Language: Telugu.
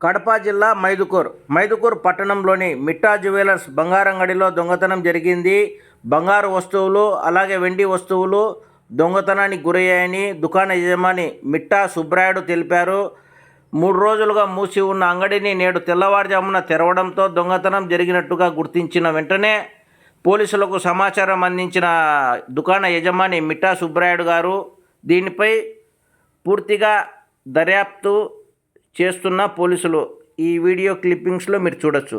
కడప జిల్లా మైదుకూర్. మైదుకూర్ పట్టణంలోని మిట్టా జ్యువెలర్స్ బంగారంగడిలో దొంగతనం జరిగింది. బంగారు వస్తువులు అలాగే వెండి వస్తువులు దొంగతనానికి గురయ్యాయని దుకాణ యజమాని మిట్టా సుబ్రాయుడు తెలిపారు. మూడు రోజులుగా మూసి ఉన్న అంగడిని నేడు తెల్లవారుజామున తెరవడంతో దొంగతనం జరిగినట్టుగా గుర్తించిన వెంటనే పోలీసులకు సమాచారం అందించిన దుకాణ యజమాని మిట్టా సుబ్రాయుడు గారు దీనిపై పూర్తిగా దర్యాప్తు చేస్తున్న పోలీసులు ఈ వీడియో క్లిప్పింగ్స్లో మీరు చూడొచ్చు.